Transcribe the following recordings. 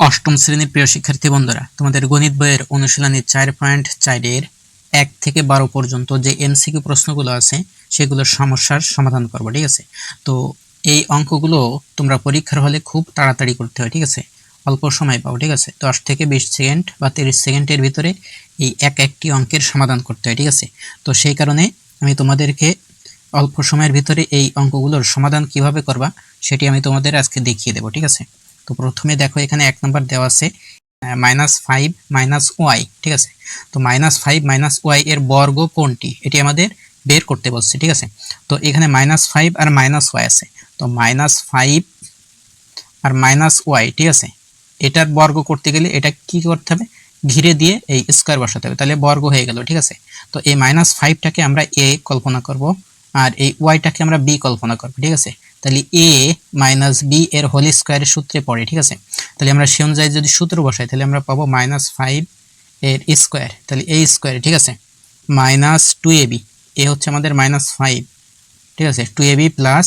অষ্টম শ্রেণির প্রিয় শিক্ষার্থী বন্ধুরা, তোমাদের গণিত বইয়ের অনুশীলনী চার পয়েন্ট চারের এক থেকে বারো পর্যন্ত যে এমসিকিউ প্রশ্নগুলো আছে সেগুলোর সমস্যার সমাধান করব, ঠিক আছে? তো এই অঙ্কগুলো তোমরা পরীক্ষার হলে খুব তাড়াতাড়ি করতে হয়, ঠিক আছে? অল্প সময় পাও, ঠিক আছে? দশ থেকে বিশ সেকেন্ড বা তিরিশ সেকেন্ডের ভিতরে এই এক একটি অঙ্কের সমাধান করতে হয়, ঠিক আছে? তো সেই কারণে আমি তোমাদেরকে অল্প সময়ের ভিতরে এই অঙ্কগুলোর সমাধান কীভাবে করবা, সেটি আমি তোমাদের আজকে দেখিয়ে দেবো, ঠিক আছে? তো প্রথমে দেখো এখানে এক নম্বর দেওয়া আছে মাইনাস ফাইভ মাইনাস ওয়াই ঠিক আছে? তো মাইনাস ফাইভ মাইনাস ওয়াই এর বর্গ কোনটি? এটি আমাদের বের করতে বলছে, ঠিক আছে? তো এখানে মাইনাস ফাইভ আর মাইনাস ওয়াই আছে। তো মাইনাস ফাইভ আর মাইনাস ওয়াই ঠিক আছে? এটার বর্গ করতে গেলে এটা কি করতে হবে? ঘিরে দিয়ে এই স্কোয়ার বসাতে হবে, তাহলে বর্গ হয়ে গেল, ঠিক আছে? তো এই মাইনাস ফাইভটাকে আমরা এ কল্পনা করব, আর এই ওয়াইটাকে আমরা বি কল্পনা করব, ঠিক আছে? তাহলে এ মাইনাস বি এর হোল স্কোয়ারের সূত্রে পড়ে, ঠিক আছে? তাহলে আমরা সে অনুযায়ী যদি সূত্র বসাই, তাহলে আমরা পাবো মাইনাস ফাইভ এর স্কোয়ার তাহলে এ স্কোয়ার ঠিক আছে? Minus two A B A হচ্ছে আমাদের মাইনাস ফাইভ ঠিক আছে? Two A B plus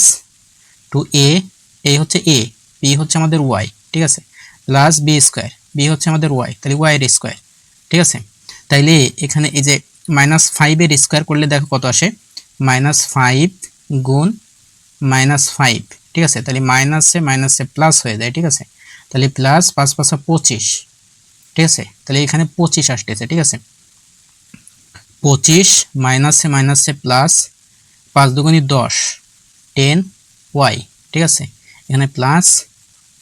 two A A হচ্ছে এ বি হচ্ছে আমাদের ওয়াই ঠিক আছে? প্লাস বি স্কোয়ার বি হচ্ছে আমাদের ওয়াই তাহলে ওয়াই এর স্কোয়ার ঠিক আছে? তাইলে এখানে এই যে মাইনাস ফাইভের স্কোয়ার করলে দেখো কত আসে? মাইনাস ফাইভ গুণ মাইনাস ফাইভ ঠিক আছে? তাহলে মাইনাসে মাইনাসে প্লাস হয়ে যায়, ঠিক আছে? তাহলে প্লাস পাঁচ পাঁচা পঁচিশ, ঠিক আছে? তাহলে এখানে পঁচিশ আসতেছে, ঠিক আছে? পঁচিশ মাইনাসে মাইনাসে প্লাস পাঁচ দুগুণি দশ টেন ওয়াই ঠিক আছে? এখানে প্লাস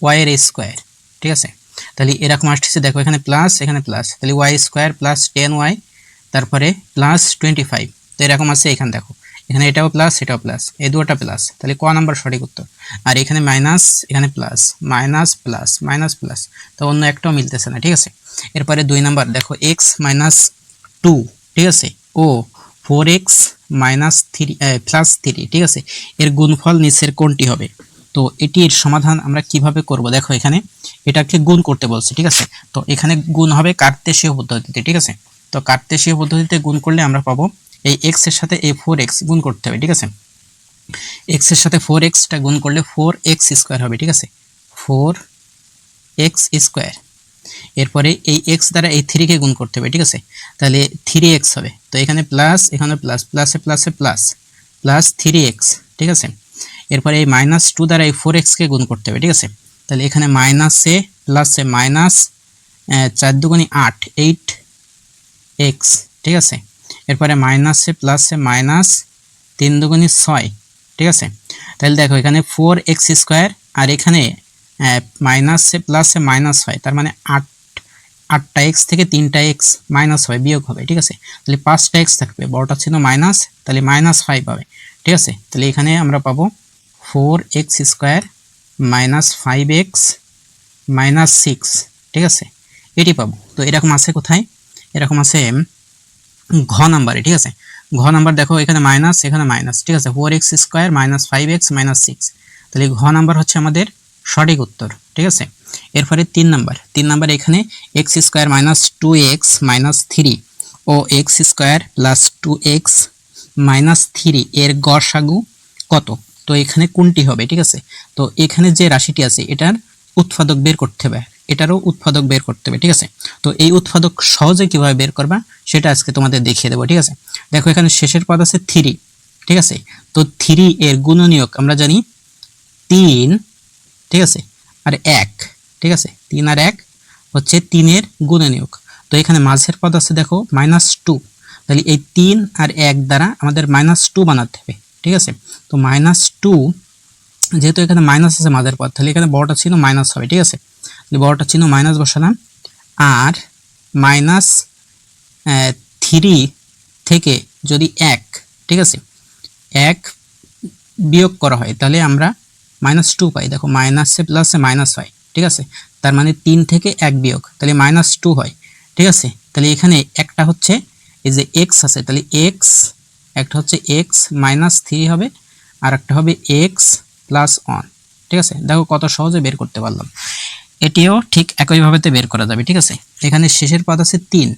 ওয়াইয়ের স্কোয়ার ঠিক আছে? তাহলে এরকম আসতেছে, দেখো এখানে প্লাস এখানে প্লাস তাহলে Y square plus ten Y তারপরে প্লাস টোয়েন্টি ফাইভ তো এরকম আছে এখানে, দেখো। এখানে এটাও প্লাস এটাও প্লাস এই দুটা প্লাস তাহলে ক নাম্বার সঠিক উত্তর? আর এখানে মাইনাস এখানে plus minus plus minus plus তো অন্য একটাও মিলতেছে না, ঠিক আছে? এরপরে দুই নাম্বার দেখো এক্স মাইনাস টু ঠিক আছে? ও four X minus three plus three ঠিক আছে? এর গুণফল নিচের কোনটি হবে? তো এটির সমাধান আমরা কীভাবে করব? দেখো এখানে, এটাকে গুণ করতে বলছে, ঠিক আছে? তো এখানে গুণ হবে কার্তেশীয় পদ্ধতিতে, ঠিক আছে? তো কার্তেশীয় পদ্ধতিতে গুণ করলে আমরা পাবো এই এক্সের সাথে এই ফোর এক্স গুণ করতে হবে, ঠিক আছে? এক্সের সাথে ফোর এক্সটা গুণ করলে ফোর এক্স স্কোয়ার হবে, ঠিক আছে? ফোর এক্স স্কোয়ার এরপরে এই এক্স দ্বারা এই থ্রিকে গুণ করতে হবে, ঠিক আছে? তাহলে থ্রি এক্স হবে। তো এখানে প্লাস এখানে প্লাস প্লাসে প্লাসে প্লাস প্লাস থ্রি এক্স ঠিক আছে? এরপরে এই মাইনাস টু দ্বারা এই ফোর এক্সকে গুণ করতে হবে, ঠিক আছে? তাহলে এখানে মাইনাসে প্লাসে মাইনাস চার দুগুণি আট এইট এক্স ঠিক আছে? এরপরে মাইনাসে প্লাসে মাইনাস তিন দুগুণি ছয়, ঠিক আছে? তাহলে দেখো এখানে ফোর এক্স স্কোয়ার আর এখানে মাইনাসে প্লাসে মাইনাস হয়, তার মানে আট, আটটা এক্স থেকে তিনটা এক্স মাইনাস হয়, বিয়োগ হবে, ঠিক আছে? তাহলে পাঁচটা এক্স থাকবে, বড়টা ছিল মাইনাস তাহলে মাইনাস ফাইভ হবে, ঠিক আছে? তাহলে এখানে আমরা পাবো four X square minus five X minus six ঠিক আছে? এটি পাবো, তো এরকম আছে কোথায়? এরকম আছে ঘ নাম্বারে, ঠিক আছে? ঘ নাম্বার দেখো, এখানে মাইনাস এখানে মাইনাস ঠিক আছে? Four X square minus five X minus six তাহলে ঘ নাম্বার হচ্ছে আমাদের সঠিক উত্তর, ঠিক আছে? এরপরে তিন নাম্বার। তিন নাম্বার এখানে X square minus two X minus three ও X square plus two X minus three এর গড়সাগু কত? তো এখানে কোনটি হবে, ঠিক আছে? তো এখানে যে রাশিটি আছে, এটার উৎপাদক বের করতে হবে। এটারও উৎপাদক বের করতে হবে, ঠিক আছে? তো এই উৎপাদক সহজে কীভাবে বের করবা সেটা আজকে তোমাদের দেখিয়ে দেবো, ঠিক আছে? দেখো এখানে শেষের পদ আছে থ্রি ঠিক আছে? তো থ্রি এর গুণনীয়ক আমরা জানি তিন, ঠিক আছে? আর এক, ঠিক আছে? তিন আর এক হচ্ছে তিনের গুণনীয়ক। তো এখানে মাঝের পদ আছে দেখো মাইনাস টু তাহলে এই তিন আর এক দ্বারা আমাদের মাইনাস টু বানাতে হবে, ঠিক আছে? তো মাইনাস টু যেহেতু এখানে মাইনাস আছে মাঝের পদ, তাহলে এখানে বড়টা চিহ্ন মাইনাস হবে, ঠিক আছে? বড়টা চিহ্ন মাইনাস বসালাম। আর মাইনাস থ্রি থেকে যদি এক, ঠিক আছে? এক বিয়োগ করা হয়, তাহলে আমরা মাইনাস টু পাই। দেখো মাইনাসে প্লাসে মাইনাস হয়, ঠিক আছে? তার মানে তিন থেকে এক বিয়োগ, তাহলে মাইনাস টু হয়, ঠিক আছে? তাহলে এখানে একটা হচ্ছে এই যে এক্স আছে, তাহলে এক্স একটা হচ্ছে এক্স মাইনাস থ্রি হবে আর একটা হবে এক্স প্লাস ওয়ান ঠিক আছে? দেখো কত সহজে বের করতে পারলাম। এটিও ঠিক একইভাবেতে বের করা যাবে, ঠিক আছে? এখানে শেষের পদ আছে তিন।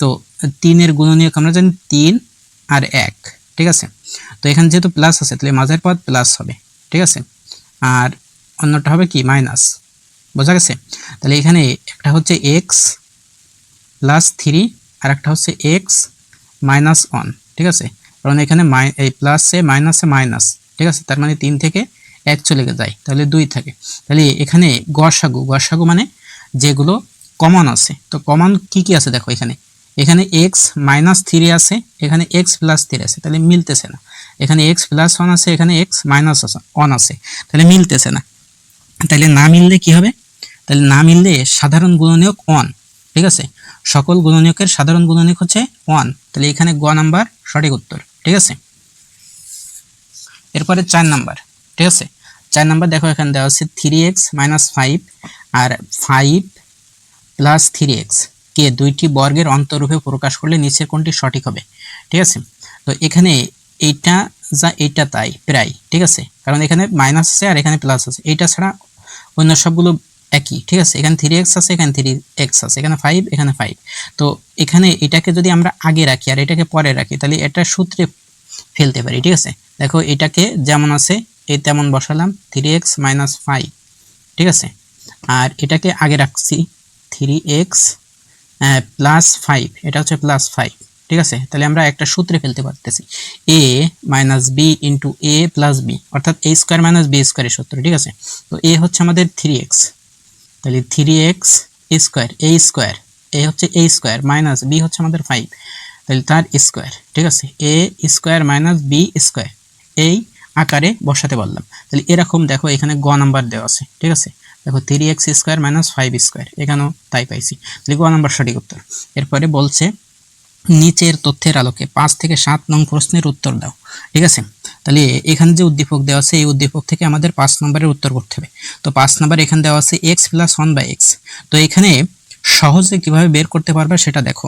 তো তিনের গুণনীয়ক আমরা জানি তিন আর এক, ঠিক আছে? তো এখানে যেহেতু প্লাস আছে, তাহলে মাঝের পদ প্লাস হবে, ঠিক আছে? আর অন্যটা হবে কি? মাইনাস বোঝা গেছে? তাহলে এখানে একটা হচ্ছে এক্স প্লাস থ্রি আর একটা হচ্ছে এক্স মাইনাস ওয়ান ঠিক আছে? কারণ এখানে মাই এই প্লাসে মাইনাসে মাইনাস ঠিক আছে? তার মানে তিন থেকে এক চলে যায়, তাহলে দুই থাকে। তাহলে এখানে গসাগু গসাগু মানে যেগুলো কমন আছে। তো কমন কি কি আছে দেখো এখানে। এখানে এক্স মাইনাস থ্রি আছে, এখানে এক্স প্লাস থ্রি আছে, তাহলে মিলতেছে না। এখানে এক্স প্লাস ওয়ান আছে, এখানে এক্স মাইনাস ওয়ান আছে, তাহলে মিলতেছে না। তাহলে না মিললে কি হবে? তাহলে না মিললে সাধারণ গুণনীয়ক ওয়ান ঠিক আছে? সকল গুণনীয়কের সাধারণ গুণনীয়ক হচ্ছে ওয়ান তাহলে এখানে গ নাম্বার সঠিক উত্তর, ঠিক আছে? এরপরে চার নাম্বার, ঠিক আছে? চার নাম্বার দেখো এখানে দেওয়া আছে থ্রি এক্স মাইনাস ফাইভ আর ফাইভ প্লাস থ্রি এক্স কে? দুইটি বর্গের অন্তরূপে প্রকাশ করলে নিচের কোনটি সঠিক হবে। ঠিক আছে? তো এখানে এইটা যা এইটা তাই, প্রায়। ঠিক আছে? কারণ এখানে মাইনাস আছে আর এখানে প্লাস আছে। এইটা ছাড়া অন্য সবগুলো একই। ঠিক আছে? এখানে থ্রি এক্স আছে, এখানে থ্রি এক্স আছে। এখানে ফাইভ এখানে ফাইভ তো এখানে এটাকে যদি আমরা আগে রাখি আর এটাকে পরে রাখি, তাহলে এটা সূত্রে ফেলতে পারি, ঠিক আছে? দেখো, এটাকে যেমন আছে, এই তেমন বসালাম থ্রি এক্স মাইনাস ফাইভ ঠিক আছে? আর এটাকে আগে রাখছি থ্রি এক্স প্লাস ফাইভ এটা হচ্ছে প্লাস ফাইভ ঠিক আছে? তাহলে আমরা একটা সূত্রে ফেলতে পারতেছি A minus B into A plus B অর্থাৎ এ স্কোয়ার মাইনাস বি স্কোয়ারের সূত্র, ঠিক আছে? তো এ হচ্ছে আমাদের থ্রি এক্স তাহলে three X square A square A হচ্ছে এ স্কোয়ার মাইনাস বি হচ্ছে আমাদের ফাইভ তাহলে তার স্কোয়ার ঠিক আছে? A square minus B square এই আকারে বসাতে পারলাম। তাহলে এরকম দেখো এখানে গ নাম্বার দেওয়া আছে, ঠিক আছে? দেখো three X square minus five square এখানেও তাই পাইছি। তাহলে গ নাম্বার সঠিক উত্তর। এরপরে বলছে, নিচের তথ্যের আলোকে পাঁচ থেকে সাত নং প্রশ্নের উত্তর দাও, ঠিক আছে? তাহলে এখানে যে উদ্দীপক দেওয়া আছে, এই উদ্দীপক থেকে আমাদের পাঁচ নম্বরের উত্তর করতে হবে। তো পাঁচ নম্বর এখানে দেওয়া আছে X plus one by X তো এখানে সহজে কীভাবে বের করতে পারবে সেটা দেখো।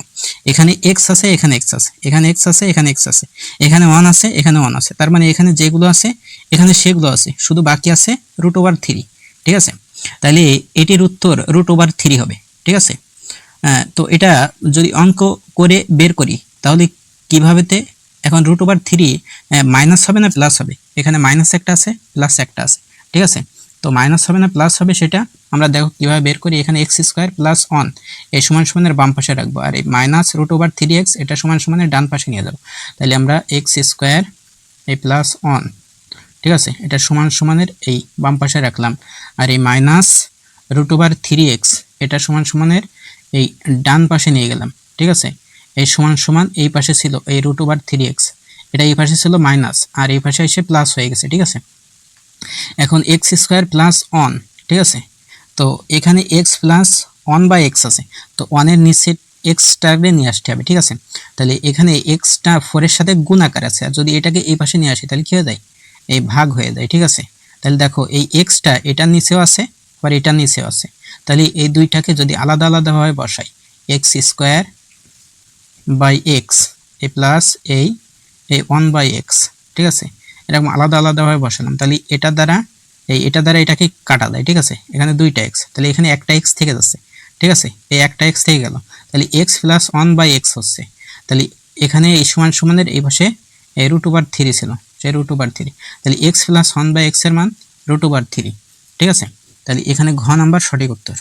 এখানে এক্স আছে, এখানে এক্স আছে, এখানে এক্স আছে, এখানে এক্স আছে, এখানে ওয়ান আছে, এখানে ওয়ান আছে। তার মানে এখানে যেগুলো আছে, এখানে সেগুলো আছে। শুধু বাকি আছে রুট ওভার থ্রি ঠিক আছে? তাহলে এটির উত্তর রুট ওভার থ্রি হবে, ঠিক আছে? তো এটা যদি অঙ্ক করে বের করি, তাহলে কিভাবেতে এখন রুট ওভার থ্রি মাইনাস হবে না প্লাস হবে? এখানে মাইনাস একটা আছে প্লাস একটা আছে, ঠিক আছে? তো মাইনাস হবে না প্লাস হবে সেটা আমরা দেখো কীভাবে বের করি, এখানে এক্স স্কোয়ার প্লাস ওয়ান এই সমান সমানের বাম পাশে রাখব। আর এই minus root over three X এটা সমান সমানের ডান পাশে নিয়ে যাব। তাহলে আমরা এক্স স্কোয়ার এই প্লাস ওয়ান ঠিক আছে? এটা সমান সমানের এই বাম পাশে রাখলাম। আর এই minus root over three X এটা সমান সমানের এই ডান পাশে নিয়ে গেলাম, ঠিক আছে? এই সমান সমান এই পাশে ছিল এই রুট ওভার থ্রি এক্স এটা এই পাশে ছিল মাইনাস আর এই পাশে এসে প্লাস হয়ে গেছে, ঠিক আছে? এখন এক্স স্কোয়ার প্লাস অন ঠিক আছে? তো এখানে X plus one by X আছে, তো ওয়ানের নিচে এক্সটাকে নিয়ে আসতে হবে, ঠিক আছে? তাহলে এখানে এক্সটা ফোরের সাথে গুণ আকার আছে, আর যদি এটাকে এই পাশে নিয়ে আসি, তাহলে কী হয়ে যায়? এই ভাগ হয়ে যায়, ঠিক আছে? তাহলে দেখো, এই এক্সটা এটার নিচেও আছে, আবার এটার নিচেও আছে। তাহলে এই দুইটাকে যদি আলাদা আলাদাভাবে বসাই এক্স স্কোয়ার বাই এক্স এ প্লাস এই এই ওয়ান বাই এক্স ঠিক আছে? এরকম আলাদা আলাদাভাবে বসালাম। তাহলে এটা দ্বারা, এই এটা দ্বারা এটাকে কাটা দেয়, ঠিক আছে? এখানে দুইটা এক্স তাহলে এখানে একটা এক্স থেকে যাচ্ছে, ঠিক আছে? এই একটা এক্স থেকে গেল। তাহলে X plus one by X হচ্ছে। তাহলে এখানে এই সমান সমানের এই পাশে রুট ওভার থ্রি ছিল, সেই রুট ওভার থ্রি তাহলে এক্স প্লাস ওয়ান বাই এক্সের মান রুট ওভার থ্রি ঠিক আছে? তাহলে এখানে ঘ নাম্বার সঠিক উত্তর,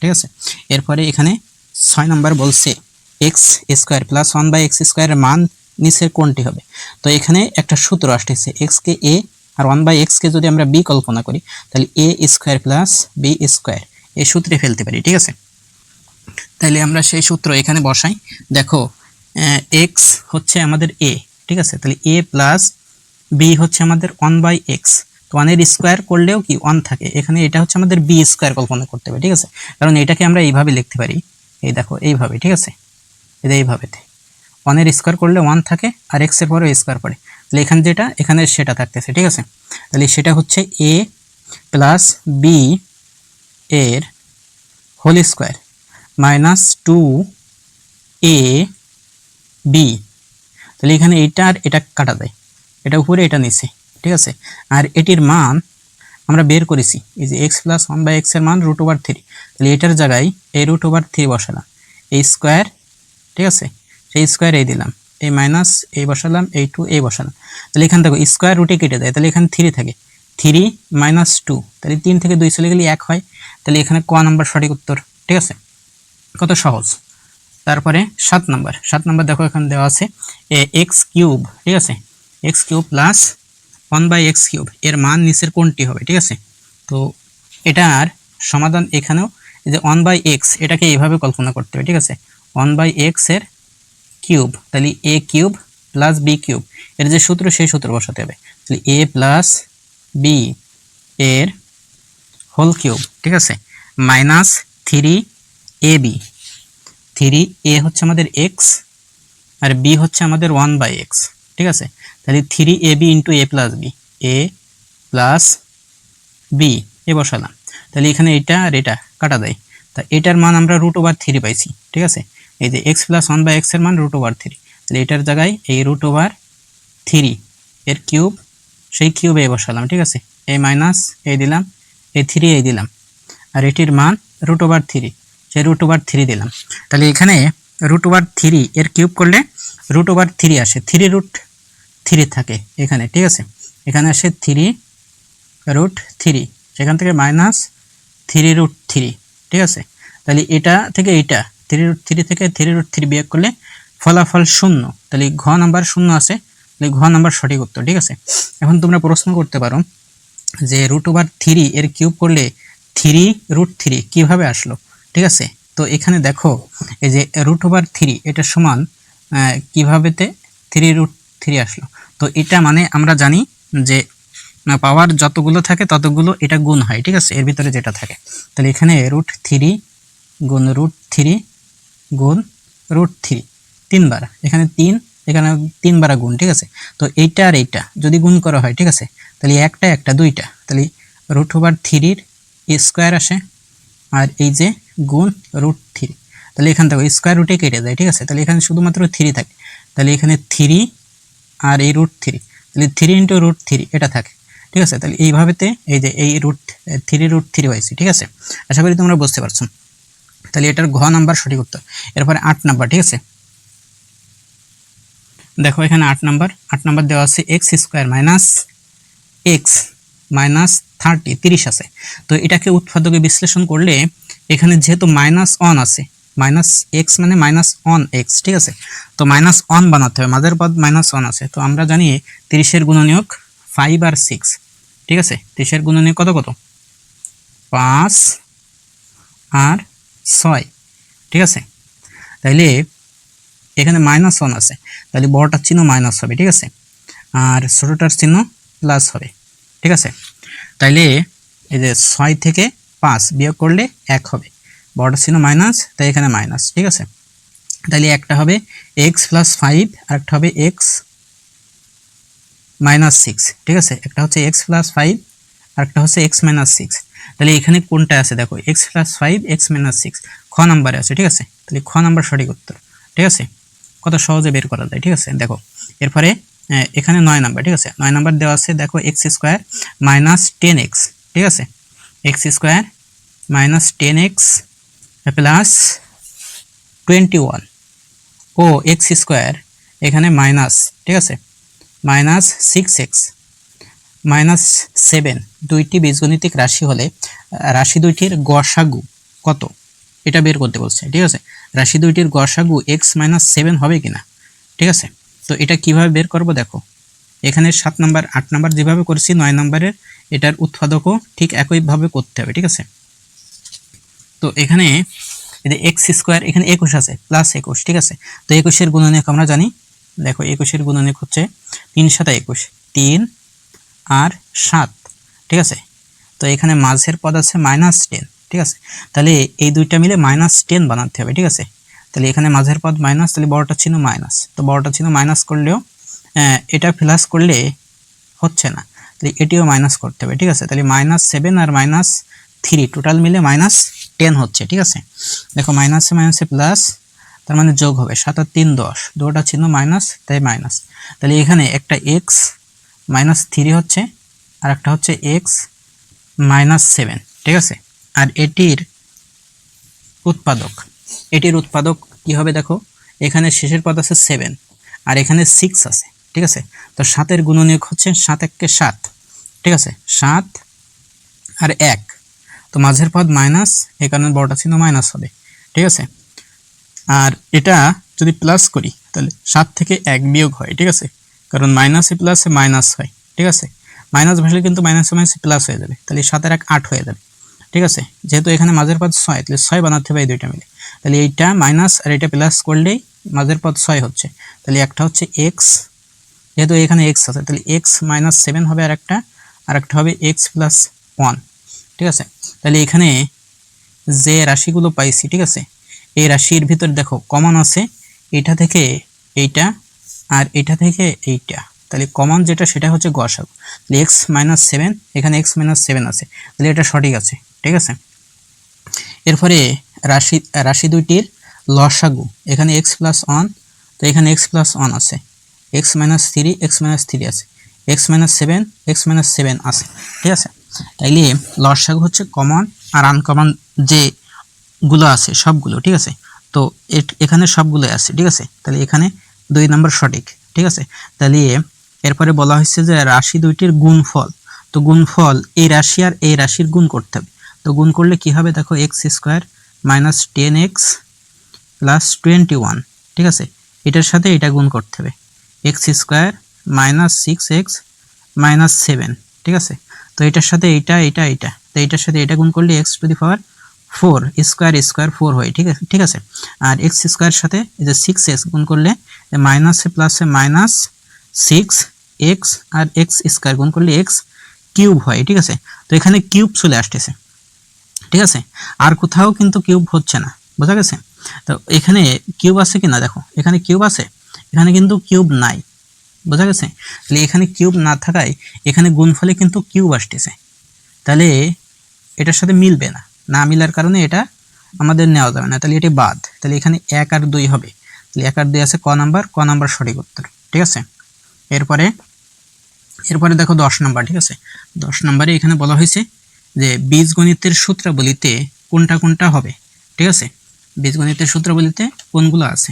ঠিক আছে? এরপরে এখানে ছয় নাম্বার বলছে X square plus one by X স্কোয়ারের মান নিচের কোনটি হবে। তো এখানে একটা সূত্র আসতেছে এক্সকে এ আর ওয়ান বাই এক্সকে যদি আমরা বি কল্পনা করি, তাহলে A square plus B square এই সূত্রে ফেলতে পারি, ঠিক আছে? তাহলে আমরা সেই সূত্র এখানে বসাই। দেখো এক্স হচ্ছে আমাদের এ ঠিক আছে? তাহলে এ প্লাস বি হচ্ছে আমাদের ওয়ান বাই এক্স তো ওয়ানের স্কোয়ার করলেও কি ওয়ান থাকে? এখানে এটা হচ্ছে আমাদের বি স্কোয়ার কল্পনা করতে হবে, ঠিক আছে? কারণ এটাকে আমরা এইভাবে লিখতে পারি। এই দেখো, এইভাবে, ঠিক আছে? এটা এইভাবে ওয়ানের স্কোয়ার করলে ওয়ান থাকে আর এক্সের পরে স্কোয়ার পড়ে। তাহলে এখানে যেটা, এখানে সেটা থাকতেছে, ঠিক আছে? তাহলে সেটা হচ্ছে এ প্লাস বি এর whole square minus two A B. তাহলে এখানে এটা আর এটা কাটা দেয়। এটা উপরে, এটা নিচে, ঠিক আছে? আর এটির মান আমরা বের করেছি, এই যে এক্স প্লাস ওয়ান বাই এক্সের মান রুট ওভার থ্রি। তাহলে এটার জায়গায় এই রুট ওভার থ্রি বসালাম, এই স্কোয়ার, ঠিক আছে? সেই স্কোয়ার এই দিলাম। এই মাইনাস এই বসালাম, এই টু এই বসালাম। তাহলে এখান থেকে স্কোয়ার রুটে কেটে দেয়। তাহলে এখানে থ্রি থাকে। থ্রি মাইনাস টু তাহলে তিন থেকে দুই চলে গেলে এক হয়। তাহলে এখানে ক নাম্বার সঠিক উত্তর? ঠিক আছে? কত সহজ। তারপরে সাত নাম্বার সাত নাম্বার দেখো এখানে দেওয়া আছে। এ এক্স কিউব ঠিক আছে? X cube plus one by X cube এর মান নিচের কোনটি হবে? ঠিক আছে? তো এটার সমাধান এখানেও। যে ওয়ান বাই এক্স এটাকে এইভাবে কল্পনা করতে হবে, ঠিক আছে? ওয়ান বাই এক্সের কিউব, তাহলে A cube plus B cube, এর যে সূত্র সেই সূত্র বসাতে হবে। তাহলে এ প্লাস বি এর হোল কিউব, ঠিক আছে? Minus three A B, three A হচ্ছে আমাদের এক্স আর বি হচ্ছে আমাদের ওয়ান বাই এক্স ঠিক আছে? তাহলে three A B into A plus B, A plus B, A বসালাম। তাহলে এখানে এটা আর এটা কাটা দেয়। তা এটার মান আমরা রুট ওভার থ্রি পাইছি, ঠিক আছে? এই যে এক্স প্লাস ওয়ান বাই এক্সের মান রুট ওভার থ্রি তাহলে এটার জায়গায় এই রুট ওভার থ্রি এর কিউব সেই কিউবে বসালাম, ঠিক আছে? এই মাইনাস এই দিলাম এই থ্রি এই দিলাম। আর এটির মান রুট ওভার থ্রি সেই রুট ওভার থ্রি দিলাম। তাহলে এখানে রুট ওভার থ্রি এর কিউব করলে রুট ওভার থ্রি আসে। থ্রি রুট থ্রি থাকে এখানে, ঠিক আছে? এখানে আসে থ্রি রুট থ্রি সেখান থেকে মাইনাস থ্রি রুট থ্রি ঠিক আছে? তাহলে এটা থেকে এইটা থ্রি রুট থ্রি থেকে থ্রি রুট থ্রি বিয়োগ করলে ফলাফল শূন্য। তাহলে ঘ নাম্বার শূন্য আছে, তাহলে ঘ নাম্বার সঠিক উত্তর, ঠিক আছে? এখন তোমরা প্রশ্ন করতে পারো যে রুট ওভার থ্রি এর কিউব করলে থ্রি রুট থ্রি কীভাবে আসলো, ঠিক আছে? তো এখানে দেখো, এই যে রুট ওভার থ্রি এটা সমান কিভাবেতে থ্রি রুট থ্রি আসলো? তো এটা মানে আমরা জানি যে পাওয়ার যতগুলো থাকে ততগুলো এটা গুণ হয়, ঠিক আছে? এর ভিতরে যেটা থাকে। তাহলে এখানে রুট থ্রি গুণ রুট থ্রি গুণ রুট থ্রি তিনবার এখানে তিন, এখানে তিনবার গুণ, ঠিক আছে? তো এইটা আর এইটা, যদি গুণ করা হয়, ঠিক আছে? তাহলে একটা একটা, দুইটা। তাহলে রুট ওভার থ্রির স্কোয়ার আসে, আর এই যে গুণ রুট থ্রি তাহলে এখান থেকে স্কোয়ার রুটে কেটে যায়, ঠিক আছে? তাহলে এখানে শুধুমাত্র থ্রি থাকে। তাহলে এখানে থ্রি আর এই রুট থ্রি তাহলে থ্রি ইন্টু রুট থ্রি এটা থাকে, ঠিক আছে? তাহলে এইভাবেতে এই যে এই রুট থ্রি রুট থ্রি হয়েছে, ঠিক আছে? আশা করি তোমরা বুঝতে পারছ। তাহলে এটার ঘ নাম্বার সঠিক উত্তর। এরপরে আট নাম্বার, ঠিক আছে? দেখো, এখানে আট নাম্বার। আট নাম্বার দেওয়া আছে x square minus x minus thirty, তিরিশ আছে। তো এটাকে উৎপাদকে বিশ্লেষণ করলে এখানে যেহেতু মাইনাস অন আছে, মাইনাস এক্স মানে মাইনাস অন এক্স, ঠিক আছে? তো মাইনাস অন বানাতে হবে মাঝের পদ মাইনাস অন আছে। তো আমরা জানি তিরিশের গুণনীয়ক ফাইভ আর সিক্স, ঠিক আছে? তিরিশের গুণনীয়ক কত কত? পাঁচ আর ছয়, ঠিক আছে? তাইলে এখানে মাইনাস ওয়ান আছে। তাহলে বড়টার চিহ্ন মাইনাস হবে, ঠিক আছে? আর ছোটোটার চিহ্ন প্লাস হবে, ঠিক আছে? তাইলে এই যে ছয় থেকে পাঁচ বিয়োগ করলে এক হবে। বড়টার চিহ্ন মাইনাস তাই এখানে মাইনাস ঠিক আছে? তাইলে একটা হবে এক্স প্লাস ফাইভ আর একটা হবে এক্স মাইনাস সিক্স ঠিক আছে? একটা হচ্ছে এক্স প্লাস ফাইভ আর একটা হচ্ছে এক্স মাইনাস সিক্স তাহলে এখানে কোনটা আছে? দেখো x plus five x minus six খ নাম্বারে আছে, ঠিক আছে? তাহলে খ নাম্বার সঠিক উত্তর, ঠিক আছে? কত সহজে বের করা যায়, ঠিক আছে? দেখো, এরপরে এখানে নয় নাম্বার ঠিক আছে? নয় নাম্বার দেওয়া আছে, দেখো x square minus ten x ঠিক আছে? X square minus ten x plus twenty one ও এক্স স্কোয়ার এখানে মাইনাস ঠিক আছে? Minus six x minus seven, দুইটি বীজগণিতিক রাশি হলে রাশি দুইটির গসাগু কত? এটা বের করতে বলছে, ঠিক আছে? রাশি দুইটির গসাগু এক্স মাইনাস সেভেন হবে কিনা, ঠিক আছে? তো এটা কীভাবে বের করব দেখো? এখানে সাত নাম্বার, আট নাম্বার যেভাবে করেছি, নয় নাম্বারের এটার উৎপাদকও ঠিক একইভাবে করতে হবে, ঠিক আছে? তো এখানে যে এক্স স্কোয়ার এখানে একুশ আছে প্লাস একুশ, ঠিক আছে? তো একুশের গুণনীয়ক আমরা জানি, দেখো একুশের গুণনীয়ক হচ্ছে তিন সাতা একুশ, তিন আর সাত, ঠিক আছে? তো এখানে মাঝের পদ আছে মাইনাস টেন ঠিক আছে? তাহলে এই দুইটা মিলে মাইনাস টেন বানাতে হবে, ঠিক আছে? তাহলে এখানে মাঝের পদ মাইনাস তাহলে বড়টা ছিল মাইনাস তো বড়টা ছিল মাইনাস করলেও এটা প্লাস করলে হচ্ছে না। তাহলে এটিও মাইনাস করতে হবে, ঠিক আছে? তাহলে মাইনাস সেভেন আর মাইনাস থ্রি টোটাল মিলে মাইনাস টেন হচ্ছে, ঠিক আছে? দেখো মাইনাসে মাইনাসে প্লাস তার মানে যোগ হবে, সাত আর তিন দশ। দুটা চিহ্ন মাইনাস তাই মাইনাস তাহলে এখানে একটা এক্স মাইনাস থ্রি হচ্ছে, আর একটা হচ্ছে এক্স মাইনাস সেভেন, ঠিক আছে? আর এটির উৎপাদক এটির উৎপাদক কি হবে দেখো? এখানে শেষের পদ আছে সেভেন, আর এখানে সিক্স আছে, ঠিক আছে? তো সাতের গুণনীয়ক হচ্ছে সাত এককে সাত, ঠিক আছে? সাত আর এক, তো মাঝের পদ মাইনাস এই কারণে বড়টা চিহ্ন মাইনাস হবে, ঠিক আছে? আর এটা যদি প্লাস করি, তাহলে সাত থেকে এক বিয়োগ হয়, ঠিক আছে? কারণ মাইনাসে প্লাসে মাইনাস হয়, ঠিক আছে? মাইনাস বসলে কিন্তু মাইনাসে মাইনাসে প্লাস হয়ে যাবে, তাহলে সাতের এক আট হয়ে যাবে, ঠিক আছে? যেহেতু এখানে মাঝের পদ ছয়, তাহলে ছয় বানাতে হবে এই দুইটা মিলে। তাহলে এইটা মাইনাস আর এটা প্লাস করলেই মাঝের পথ ছয় হচ্ছে, তাহলে একটা হচ্ছে এক্স যেহেতু এখানে এক্স আছে, তাহলে এক্স মাইনাস সেভেন হবে আর একটা আর একটা হবে এক্স প্লাস ওয়ান ঠিক আছে? তাহলে এখানে যে রাশিগুলো পাইছি, ঠিক আছে? এই রাশির ভিতর দেখো কমন আছে এটা থেকে এইটা আর এটা থেকে এইটা। তাহলে কমন যেটা, সেটা হচ্ছে গসাগু। তাহলে এক্স মাইনাস সেভেন এখানে এক্স মাইনাস সেভেন আছে। তাহলে এটা সঠিক আছে, ঠিক আছে? এরপরে রাশি রাশি দুইটির লসাগু। এখানে এক্স প্লাস ওয়ান তো এখানে এক্স প্লাস ওয়ান আছে। X minus three x minus three আছে। X minus seven x minus seven আছে, ঠিক আছে? তাইলে লসাগু হচ্ছে কমন আর আনকমন যে গুলো আছে, সবগুলো, ঠিক আছে? তো এখানে সবগুলো আছে, ঠিক আছে? তাহলে এখানে দুই নম্বর সঠিক, ঠিক আছে? তাহলে এরপরে বলা হয়েছে যে রাশি দুইটির গুণফল। তো গুণফল এই রাশি আর এই রাশির গুণ করতে হবে। তো গুণ করলে কি হবে? দেখো x square minus ten x plus twenty one ঠিক আছে? এটার সাথে এটা গুণ করতে হবে। X square minus six x minus seven ঠিক আছে? তো এটার সাথে এইটা এটা এটা। তো এটার সাথে এটা গুণ করলে x to the power four square square four হয়, ঠিক আছে ঠিক আছে? আর এক্স স্কোয়ার সাথে এই যে সিক্স এক্স গুণ করলে মাইনাসে প্লাসে মাইনাস সিক্স এক্স আর এক্স স্কোয়ার গুণ করলে এক্স কিউব হয়, ঠিক আছে? তো এখানে কিউব চলে আসতেছে, ঠিক আছে? আর কোথাও কিন্তু কিউব হচ্ছে না, বোঝা গেছে? তো এখানে কিউব আছে কি না দেখো, এখানে কিউব আছে, এখানে কিন্তু কিউব নাই, বোঝা গেছে? তাহলে এখানে কিউব না থাকায় এখানে গুণফলে কিন্তু কিউব আসতেছে, তাহলে এটার সাথে মিলবে না। না মিলার কারণে এটা আমাদের নেওয়া যাবে না। তাহলে এটি বাদ। তাহলে এখানে এক আর দুই হবে। তাহলে এক আর দুই আছে ক নাম্বার ক নাম্বার সঠিক উত্তর, ঠিক আছে? এরপরে এরপরে দেখো দশ নাম্বার, ঠিক আছে? দশ নাম্বারে এখানে বলা হয়েছে যে বীজগণিতের সূত্রাবলিতে কোনটা কোনটা হবে, ঠিক আছে? বীজগণিতের সূত্রাবলিতে কোনগুলো আছে?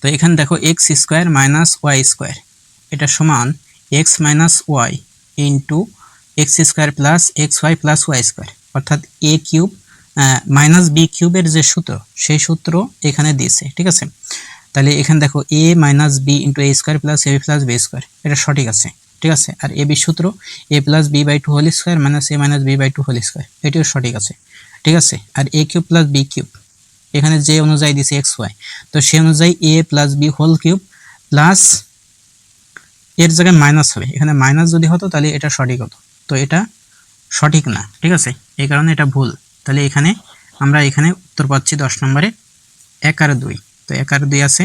তো এখানে দেখো x square minus y square, এটা সমান x minus y into x square plus x y plus y square. অর্থাৎ এ কিউব মাইনাস বি কিউবের যে সূত্র, সেই সূত্র এখানে দিয়েছে, ঠিক আছে? তাহলে এখানে দেখো a minus b into a square plus a plus b square এটা সঠিক আছে, ঠিক আছে? আর এ বি সূত্র a plus b by two whole square minus a minus b by two whole square এটিও সঠিক আছে, ঠিক আছে? আর a cube plus b cube এখানে যে অনুযায়ী দিছে এক্স ওয়াই তো সে অনুযায়ী a plus b whole cube plus এর জায়গায় মাইনাস হবে, এখানে মাইনাস যদি হতো তাহলে এটা সঠিক হতো, তো এটা সঠিক না, ঠিক আছে? এই কারণে এটা ভুল। তাহলে এখানে আমরা এখানে উত্তর পাচ্ছি দশ নম্বরে এক দুই। তো এক দুই আছে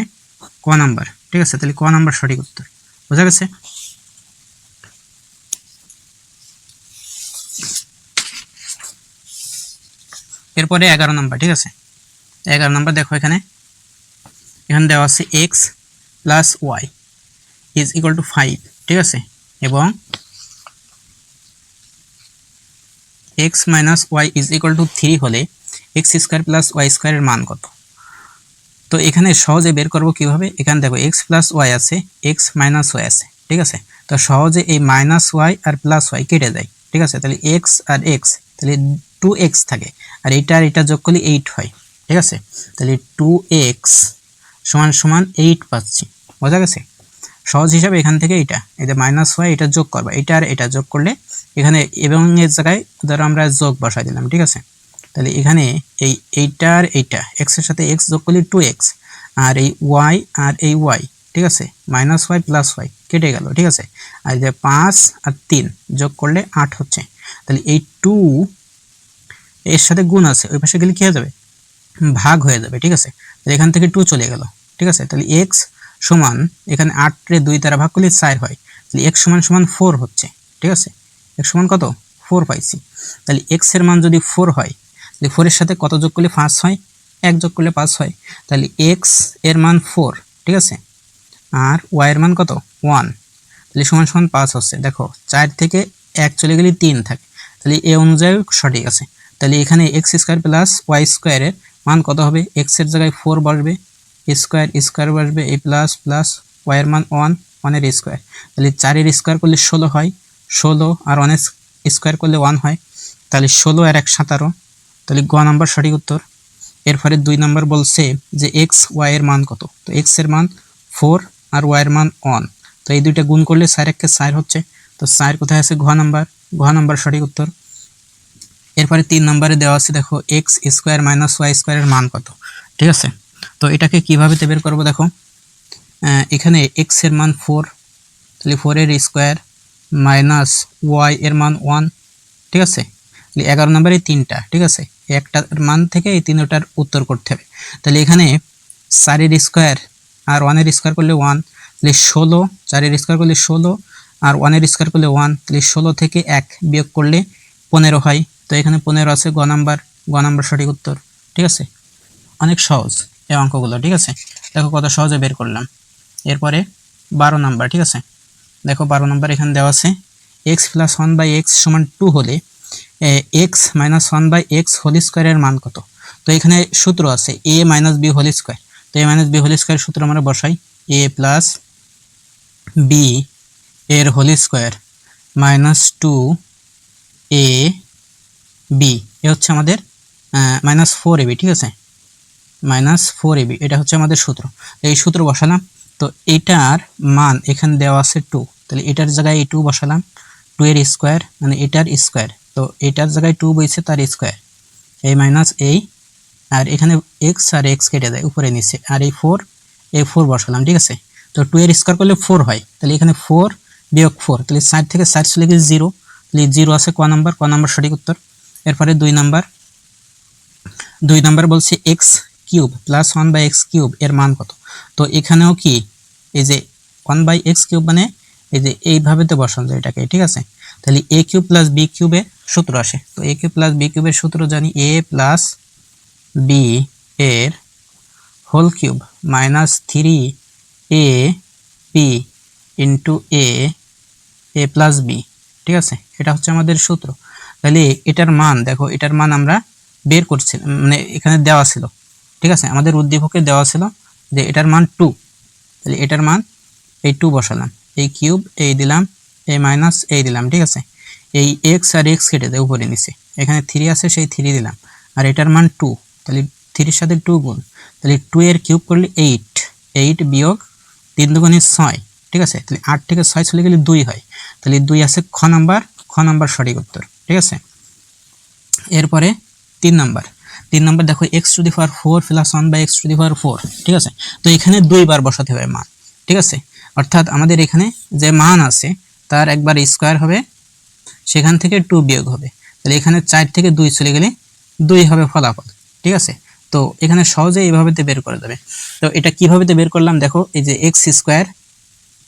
ক নাম্বার, ঠিক আছে? তাহলে ক নাম্বার সঠিক উত্তর। বোঝা গেছে? এরপরে এগারো নাম্বার, ঠিক আছে? এগারো নাম্বার দেখো এখানে। এখানে দেওয়া আছে x plus y is equal to five ঠিক আছে? এবং x minus y is equal to three হলে এক্স স্কোয়ার প্লাস ওয়াই স্কোয়ারের মান কত? তো এখানে সহজে বের করব কীভাবে? এখানে দেখো এক্স প্লাস ওয়াই আছে এক্স মাইনাস ওয়াই আছে, ঠিক আছে? তো সহজে এই মাইনাস ওয়াই আর প্লাস ওয়াই কেটে যায় ঠিক আছে? তাহলে এক্স আর এক্স তাহলে টু এক্স থাকে। আর এইটা আর এটা যোগ করলে এইট হয়, ঠিক আছে? তাহলে টু এক্স সমান সমান এইট পাচ্ছি, বোঝা গেছে? সহজ হিসাবে এখান থেকে এটা এটা মাইনাস ওয়াই এটা যোগ করবা। এটা আর এটা যোগ করলে এখানে এবং এর জায়গায় ধরো আমরা যোগ বসাই দিলাম, ঠিক আছে? তাহলে এখানে এই এইটা আর এইটা এক্সের সাথে এক্স যোগ করলে টু এক্স আর এই ওয়াই আর এই ওয়াই ঠিক আছে? মাইনাস ওয়াই প্লাস ওয়াই কেটে গেল, ঠিক আছে? আর যে পাঁচ আর তিন যোগ করলে আট হচ্ছে। তাহলে এই টু এর সাথে গুণ আছে, ওই পাশে গেলে কী হয়ে যাবে? ভাগ হয়ে যাবে, ঠিক আছে? তাহলে এখান থেকে টু চলে গেল, ঠিক আছে? তাহলে এক্স সমান, এখানে আটরে দুই তারা ভাগ করলে চার হয়। তাহলে এক্স সমান সমান ফোর হচ্ছে, ঠিক আছে? এক্স সমান কত? ফোর পাইছি। তাহলে এক্সের মান যদি ফোর হয়, তাহলে ফোরের সাথে কত যোগ করলে পাঁচ হয়? এক যোগ করলে পাঁচ হয়। তাহলে এক্সের মান ফোর ঠিক আছে? আর ওয়াই এর মান কত? ওয়ান তাহলে সমান সমান পাঁচ হচ্ছে। দেখো, চার থেকে এক চলে গেলে তিন থাকে। তাহলে এ অনুযায়ী সঠিক আছে। তাহলে এখানে এক্স স্কোয়ার প্লাস ওয়াই স্কোয়ারের মান কত হবে? এক্সের জায়গায় ফোর বসবে। স্কোয়ার স্কোয়ার বসবে এ প্লাস প্লাস ওয়াইয়ের মান ওয়ান ওয়ানের স্কোয়ার। তাহলে চারের স্কোয়ার করলে ষোলো হয়, ষোলো আর ওয়ান স্কোয়ার করলে ওয়ান হয়, তাহলে ষোলো আর এক সতেরো। তাহলে গ নাম্বার সঠিক উত্তর। এরপরে দুই নাম্বার বলছে যে এক্স ওয়াই এর মান কত? তো এক্সের মান ফোর আর ওয়াই এর মান ওয়ান তো এই দুইটা গুণ করলে চার একে চার হচ্ছে। তো চার কোথায় আছে? ঘ নাম্বার। ঘ নাম্বার সঠিক উত্তর। এরপরে তিন নম্বরে দেওয়া আছে, দেখো এক্স স্কোয়ার মাইনাস ওয়াই স্কোয়ারের মান কত? ঠিক আছে? তো এটাকে কীভাবে বের করব দেখো? এখানে এক্সের মান ফোর তাহলে ফোরের স্কোয়ার মাইনাস ওয়াই এর মান ওয়ান ঠিক আছে? তাহলে এগারো নম্বরে তিনটা, ঠিক আছে? একটার মান থেকে এই তিনটার উত্তর করতে হবে। তাহলে এখানে চারের স্কোয়ার আর ওয়ানের স্কোয়ার করলে ওয়ান তাহলে ষোলো, চারের স্কোয়ার করলে ষোলো আর ওয়ানের স্কোয়ার করলে ওয়ান তাহলে ষোলো থেকে এক বিয়োগ করলে পনেরো হয়। তো এখানে পনেরো আছে, গ নাম্বার গ নাম্বার সঠিক উত্তর, ঠিক আছে? অনেক সহজ। এই অঙ্কগুলো, ঠিক আছে? দেখো কত সহজে বের করলাম। এরপরে বারো নাম্বার, ঠিক আছে? দেখো বারো নাম্বার এখানে দেওয়া আছে x plus one by x সমান টু হলে x minus one by x whole স্কোয়ারের মান কত? তো এখানে সূত্র আছে a minus b whole square তো a minus b whole square সূত্র আমরা বসাই এ প্লাস বি এর whole square minus two a b a হচ্ছে আমাদের মাইনাস ফোর এবি ঠিক আছে? মাইনাস ফোর এবি, এটা হচ্ছে আমাদের সূত্র। এই সূত্র বসালাম, তো এটার মান এখানে দেওয়া আছে টু তাহলে এটার জায়গায় এই টু বসালাম টু এর স্কোয়ার মানে এটার স্কোয়ার তো এটার জায়গায় টু বইছে, তার স্কোয়ার এই মাইনাস এই আর এখানে এক্স আর এক্স কেটে দেয়, উপরে নিচে। আর এই ফোর এই ফোর বসালাম, ঠিক আছে? তো টু এর স্কোয়ার করলে ফোর হয়। তাহলে এখানে ফোর বিয়োগ ফোর তাহলে সাইড থেকে সাইড চলে গেছে জিরো তাহলে জিরো আছে ক নাম্বার ক নাম্বার সঠিক উত্তর। এরপরে দুই নাম্বার দুই নাম্বার বলছে x cube plus one by x cube এর মান কত? তো এখানেও কি এই যে ওয়ান বাই এক্স কিউব মানে এই যে এইভাবে তো বসানো যায় এটাকে, ঠিক আছে? তাহলে এ কিউব প্লাস বি কিউবে সূত্র আসে। তো এ কিউব প্লাস বি কিউবের সূত্র জানি এ প্লাস বি এর whole cube minus three a p into a a plus b ঠিক আছে? এটা হচ্ছে আমাদের সূত্র। তাহলে এটার মান, দেখো, এটার মান আমরা বের করছিলাম মানে এখানে দেওয়া ছিল। ঠিক আছে? আমাদের উদ্দীপকে দেওয়া ছিল যে এটার মান টু তাহলে এটার মান এই টু বসালাম। এই কিউব এই দিলাম, এই মাইনাস এই দিলাম, ঠিক আছে? এই এক্স আর এক্স কেটে দেয় উপরে নিচে এখানে থ্রি আছে, সেই থ্রি দিলাম। আর এটার মান টু তাহলে থ্রির সাথে টু গুণ। তাহলে টু এর কিউব করলে এইট এইট বিয়োগ তিন দুগুণে ছয়। ঠিক আছে? তাহলে আট থেকে ছয় চলে গেলে দুই হয়। তাহলে দুই আছে খ নাম্বার। খ নাম্বার সঠিক উত্তর। ঠিক আছে? এরপরে তিন নাম্বার। তিন নাম্বার দেখো x to the power four plus one by x to the power four ঠিক আছে? তো এখানে দুইবার বসাতে হবে মান, ঠিক আছে? অর্থাৎ আমাদের এখানে যে মান আছে, তার একবার স্কোয়ার হবে, সেখান থেকে টু বিয়োগ হবে। তাহলে এখানে চার থেকে দুই চলে গেলে দুই হবে ফলাফল, ঠিক আছে? তো এখানে সহজে এইভাবে বের করে দেবে। তো এটা কীভাবে বের করলাম? দেখো, এই যে এক্স স্কোয়ার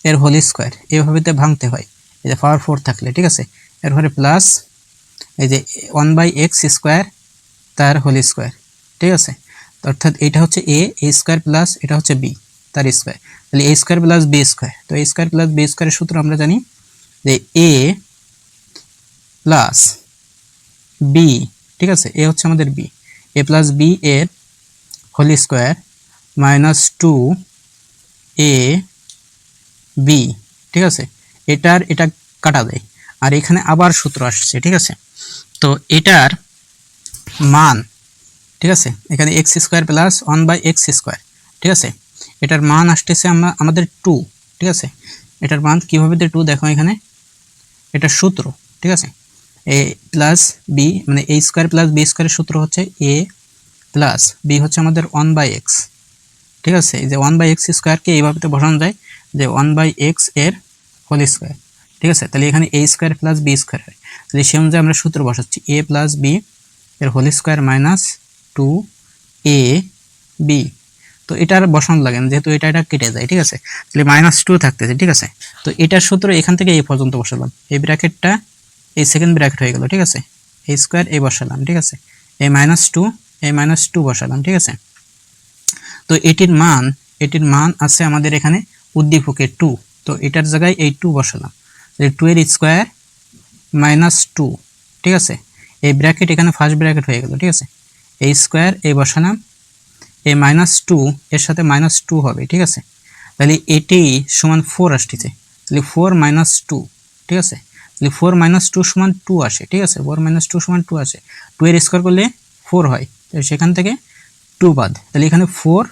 এর হোল স্কোয়ার এইভাবে ভাঙতে হয়। এই যে পাওয়ার ফোর থাকলে, ঠিক আছে? এরপরে প্লাস এই যে ওয়ান বাই এক্স স্কোয়ার তার হোল স্কোয়ার, ঠিক আছে? অর্থাৎ এটা হচ্ছে এ এ স্কোয়ার প্লাস এটা হচ্ছে বি তার স্কোয়ার। তাহলে a square plus b square. তো এ স্কোয়ার প্লাস বি স্কোয়ারের সূত্র আমরা জানি যে এ প্লাস বি ঠিক আছে? এ হচ্ছে আমাদের বি এ প্লাস বি এর whole square minus two a b ঠিক আছে? এটার, এটা কাটা দেয়। আর এখানে আবার সূত্র আসছে, ঠিক আছে? তো এটার মান, ঠিক আছে? এখানে x square plus one by x square ঠিক আছে? এটার মান আসতেছে আমরা, আমাদের টু ঠিক আছে? এটার মান কীভাবে টু দেখো এখানে। এটা সূত্র, ঠিক আছে? এ প্লাস বি মানে এ স্কোয়ার প্লাস বি স্কোয়ারের সূত্র হচ্ছে এ প্লাস বি হচ্ছে আমাদের ওয়ান বাই এক্স ঠিক আছে? যে ওয়ান বাই এক্স স্কোয়ারকে এইভাবে তো বসানো যায় যে ওয়ান বাই এক্সের হোল স্কোয়ার ঠিক আছে? তাহলে এখানে a square plus b square হয়। তাহলে সে অনুযায়ী আমরা সূত্র বসাচ্ছি। এ প্লাস বি এর whole square minus two a b. তো এটার বসানো লাগে না যেহেতু এটা এটা কেটে যায়, ঠিক আছে? তাহলে মাইনাস টু থাকতেছে, ঠিক আছে? তো এটার সূত্র এখান থেকে এই পর্যন্ত বসালাম। এই ব্র্যাকেটটা এই সেকেন্ড ব্র্যাকেট হয়ে গেল, ঠিক আছে? এই স্কোয়ার এ বসালাম, ঠিক আছে? এই মাইনাস টু এই মাইনাস টু বসালাম, ঠিক আছে? তো এটির মান এটির মান আছে আমাদের এখানে উদ্দীপকে টু তো এটার জায়গায় এই টু বসালাম। টু এর স্কোয়ার মাইনাস টু ঠিক আছে? এই ব্র্যাকেট এখানে ফার্স্ট ব্র্যাকেট হয়ে গেল, ঠিক আছে? এই স্কোয়ার এই বসালাম, এই মাইনাস টু এর সাথে মাইনাস টু হবে, ঠিক আছে? তাহলে এটি সমান ফোর আসতেছে। তাহলে ফোর মাইনাস টু ঠিক আছে? তাহলে ফোর মাইনাস টু সমান টু আসে, ঠিক আছে? ফোর মাইনাস টু সমান টু আসে। টু এর স্কোয়ার করলে ফোর হয় তো সেখান থেকে টু বাদ। তাহলে এখানে ফোর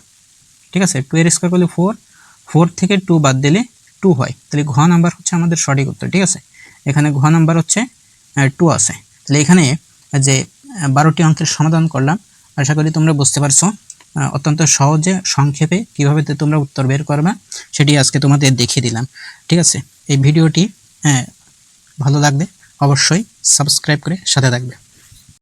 ঠিক আছে? টু এর স্কোয়ার করলে ফোর ফোর থেকে টু বাদ দিলে টু হয়। তাহলে ঘ নাম্বার হচ্ছে আমাদের সঠিক উত্তর, ঠিক আছে? এখানে ঘ নাম্বার হচ্ছে টু আছে তাহলে এখানে যে বারোটি অঙ্কের সমাধান করলাম। আশা করি তোমরা বুঝতে পারছ অত্যন্ত সহজে সংক্ষেপে কীভাবে তোমরা উত্তর বের করবে, সেটি আজকে তোমাদের দেখিয়ে দিলাম। ঠিক আছে? এই ভিডিওটি হ্যাঁ ভালো লাগবে অবশ্যই সাবস্ক্রাইব করে সাথে থাকবে।